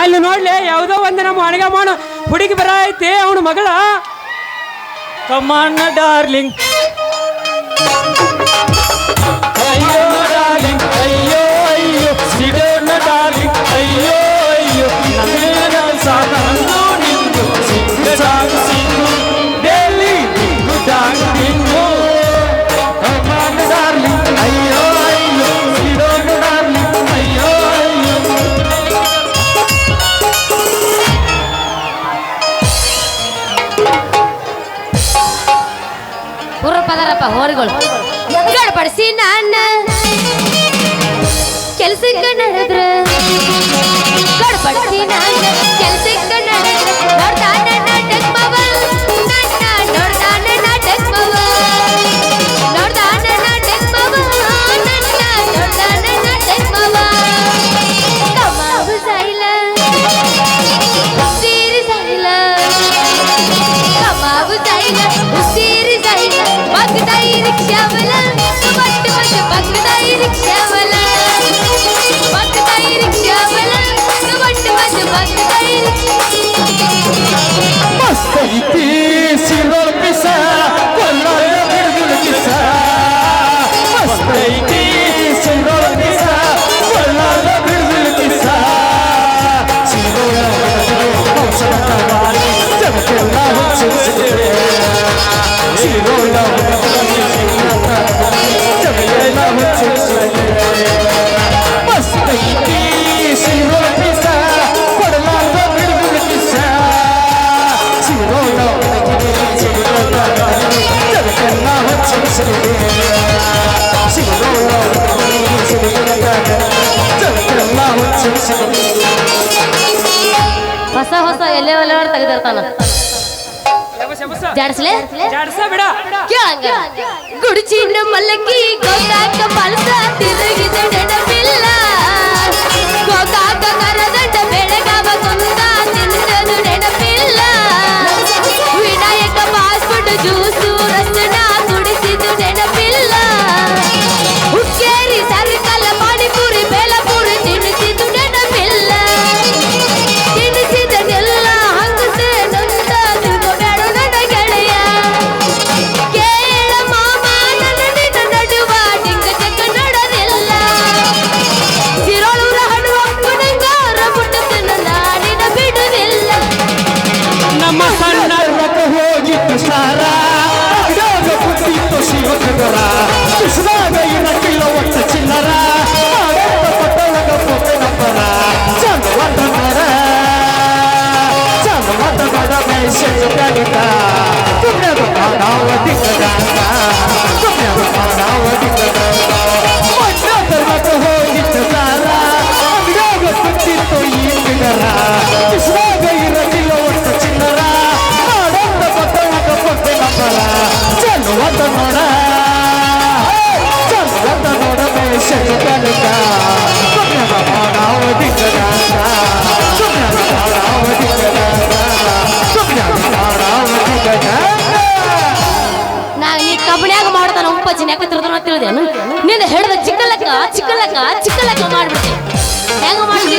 ಅಲ್ಲಿ ನೋಡ್ಲಿ ಯಾವುದೋ ಒಂದು ನಮ್ಮ ಅಣಗ ಮಾಡೋ ಹುಡುಗಿ ಬರ ಐತಿ ಅವನ ಮಗಳ. ಕಮಾಂಡ್ ಡಾರ್ಲಿಂಗ್ ನಡೆಸಿ ನಾನು ಕೆಲಸಕ್ಕೆ ನಡೆದ್ರೆ ತೆಗೆದಿರ್ತಾನ ಜಾಡ್ಸ್ಲೆ ಕೇಳಂಗ ಗುಡಿಚಿನ ಮಲ್ಲಕ್ಕಿ ಗೋಕಾಕ ಬಲಸ ತಿರುಗಿದ ನೆನಪಿಲ್ಲ Gokak Shut the fuck up. ತಿಳಿದೇನು? ನೀನು ಹೇಳಿದ ಚಿಕ್ಕಲಕ್ಕ ಚಿಕ್ಕಲಕ್ಕ ಚಿಕ್ಕಲಕ್ಕ ಮಾಡ್ಬಿಡ್ತೀನಿ. ಹೆಂಗ ಮಾಡ್ತೀನಿ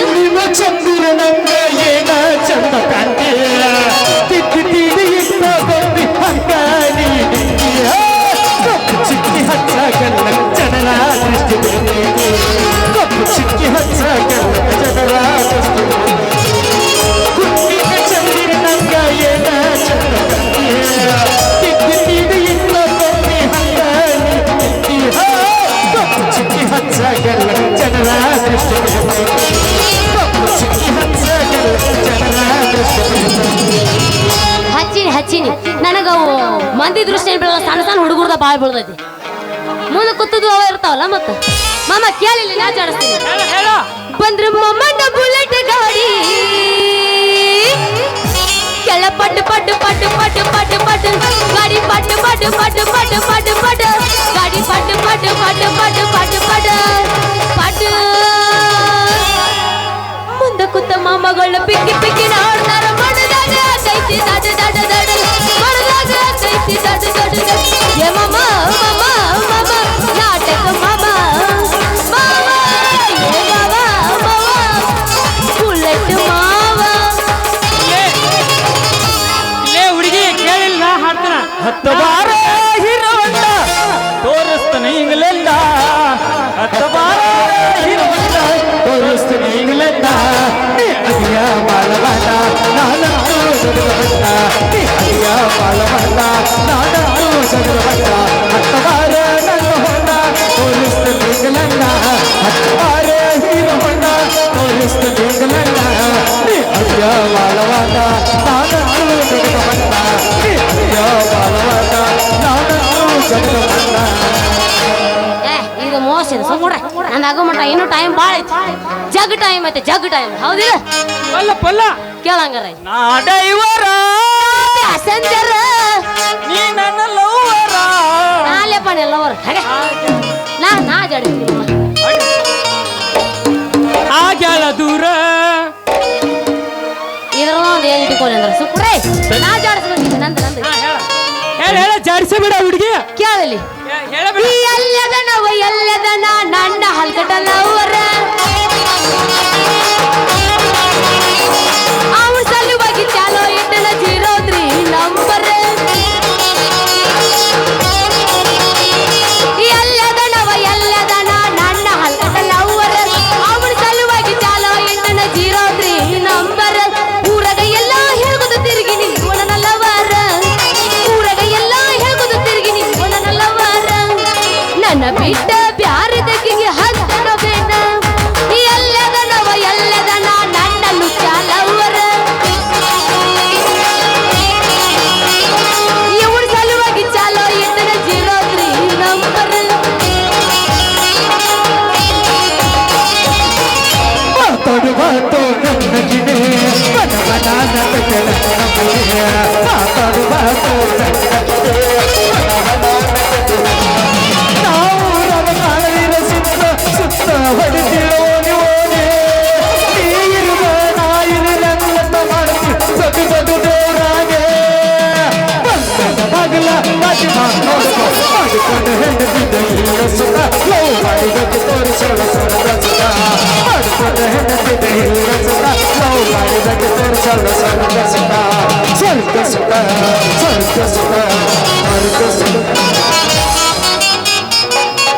ಮಂದಿ ದೃಷ್ಟಿ ಏನ್ ಬೀಳಲ್ಲ ಸಣ್ಣ ಸಣ್ಣ ಹುಡುಗರ್ದ ಬಾಳ್ ಬೀಳ್ತೈತಿ ಮುಂದೆ ಕೂತದ್ದು ಅವ ಇರ್ತಾವಲ್ಲ ಮತ್ತ ಮಾಮ ಕೇಳಿಲ್ಲ ನಾ ಜಾಡಿಸ್ತೀನಿ ಬಂದ್ರೆ ಮಮ್ಮನ ಬುಲೆಟ್ ಗಾಡಿ ಕೆಳ ಪಡ್ಡು ಪಡ್ಡು ಪಟ್ಟು ಪಟ್ಟು ಪಟ್ಟು ಪಟ್ಟು ಗಾಡಿ ಪಟ್ಟು ಪಟ್ಟು ಪಟ್ಟು ಪಟ್ಟು ಪಟ್ಟು ಪಟ್ಟು ಗಾಡಿ ಪಟ್ಟು ಪಟ್ಟು ಪಟ್ಟು ಪಟ್ಟು ಪಟ್ಟು ಪಟ್ಟು ಪಟ್ಟು ಮುಂದೆ ಕುತ್ತ ಮಾಮಗಳ ಪಿಕ್ಕಿ ಪಿಕ್ಕಿ ನೋಡ್ತಾರ ಮಡದಾಗ ಕೈತಿ ದಾಟ ದಾಟದ ಜಗದ ಬಣ್ಣ ನೀ ಹರಿಯ ಬಾಳವಣ್ಣ ನಾನಂತೂ ಜಗದ ಬಣ್ಣ ಹತ್ತವಾರ ನನ್ನ ಹೊಣ್ಣ ತೋರಿಸ್ತ ನಿಂಗಲಣ್ಣ ಹತ್ತವಾರ ಹೀರೋ ಹೊಣ್ಣ ತೋರಿಸ್ತ ನಿಂಗಲಣ್ಣ ನೀ ಹರಿಯ ಬಾಳವಣ್ಣ ನಾನಂತೂ ಜಗದ ಬಣ್ಣ ನೀ ಹರಿಯ ಬಾಳವಣ್ಣ ನಾನಂತೂ ಜಗದ ಬಣ್ಣ ಏ ಇದು ಮೋಸ ಇದು ಸುಮ್ಮನೆ ನನ್ನ ಆಗೋ ಮಟ್ಟ ಇನ್ನೂ ಟೈಮ್ ಭಾಳ ಐತಿ ಜಗ್ ಟೈಮ್ ಐತೆ ಜಗ್ ಟೈಮ್ ಹೌದಿಲ್ಲ ಪಲ್ಲ ಪಲ್ಲ ಕೇಳಂಗಾರ ನಾ ಡೈವರ ಪ್ಯಾಸೆಂಜರ್ ನೀ ನನ್ನ ಲವ್ವರ ಪಣೆ ಎಲ್ಲವರು ಹಾಗೆ? ನಾ ನಾ ಹಾ ಆಗ್ಯಾಳ ದೂರ? ಇದ್ರ ಒಂದು ಏನು ಇಟ್ಕೊಳ್ಳಿ ಅಂದ್ರೆ ಸುಕ್ರೆ ನಾ ಜಾಡಿಸ್ಬೇಕು ನಂದು ನಂದು. ಹೇಳ. ಹೇಳ ಜಾಡ್ಸಿ ಬಿಡ ಹುಡುಗಿ. ಕೇಳಲಿ. ಹೇಳ ಎಲ್ಲದನ ನನ್ನ ಹಲ್ಕಟ ಅವನ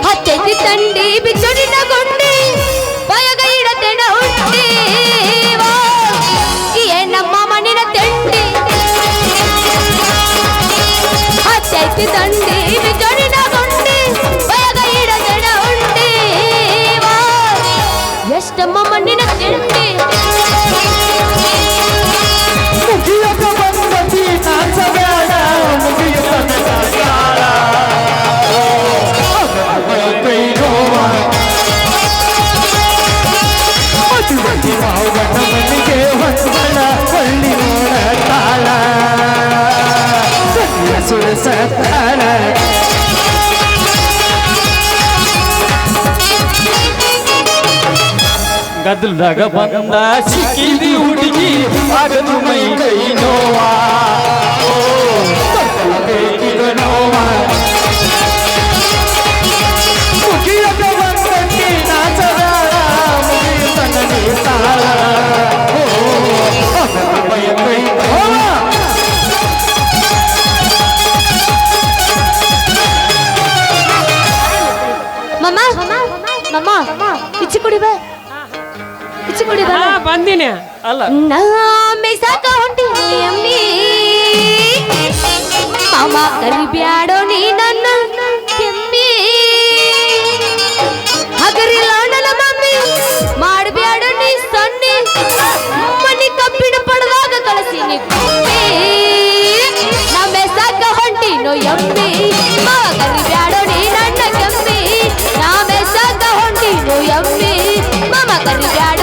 ಹತ್ತೈತಿ ತಂಡಿ ಬಿಚ್ಚೊಡಿನ ಗೊಂಡಿ ಬಯಗ ಇಡತೆಣ ಹುಟ್ಟಿ ಏ ನಮ್ಮ ಮಣ್ಣಿನ ತೆಂಡಿ ಹತ್ತೈತಿ ತಂಡಿ ಗದ್ದಲ್ದಾಗ ಬಂದ ಸಿಕ್ಕಿದಿ ಹುಡುಗಿ ಆಗದು ಮೈ ಕೈ ನೋವಾ. ಇಚ್ಚಿ ಕುಡಿ ಬಾ ಹಾ ಬಂದಿನಿ. ಅಲ್ಲ. ನಾ ಹೊಂಟಿ ಹೊಂಟಿನಿ ಅಮ್ಮಿ ಮಾಮ ಕರಿಬ್ಯಾಡೋ ನೀ ನನ್ನ ಕೆಮ್ಮಿ. ಹಗರಿಲ್ಲ ನನ್ನ ಮಮ್ಮಿ ಮಾಡ್ಬ್ಯಾಡ ನೀ ಸನ್ನಿ. ಮನಿ ಕಬ್ಬಿಣ ಪಡೆದಾಗ ಕಳಿಸಿನಿ ಕುಮ್ಮಿ ನಾ ಮೆಸಾಕ ಹೊಂಟಿನೋ ಎಮ್ಮಿ. ಮಾವ ಕರಿಬ್ಯಾಡೋ ನೀ ನನ್ನ ಕೆಮ್ಮಿ. ನಾ ಮೆಸಾಕ ಹೊಂಟಿನೋ ಎಮ್ಮಿ. ಮಾಮ ಕರಿಬ್ಯಾಡೋ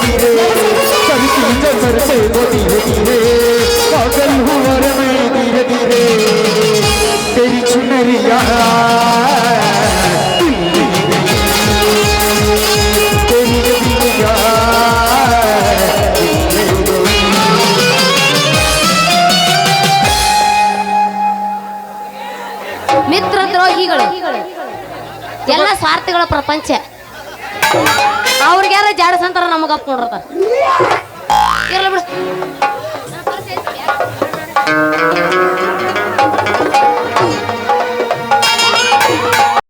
होती रे चलती चलते वो धीरे धीरे पागल हूँ और मैं धीरे धीरे तेरी चुनरिया ಮಿತ್ರ ದ್ರೋಹಿಗಳು ಎಲ್ಲ ಸ್ವಾರ್ಥಗಳ ಪ್ರಪಂಚ ಅವ್ರಿಗ್ಯಾರ ಜಾಡಸ್ ಅಂತಾರ ಅಪ್ ನೋಡಿರ್ತಾರ. ಇರಲ್ಲ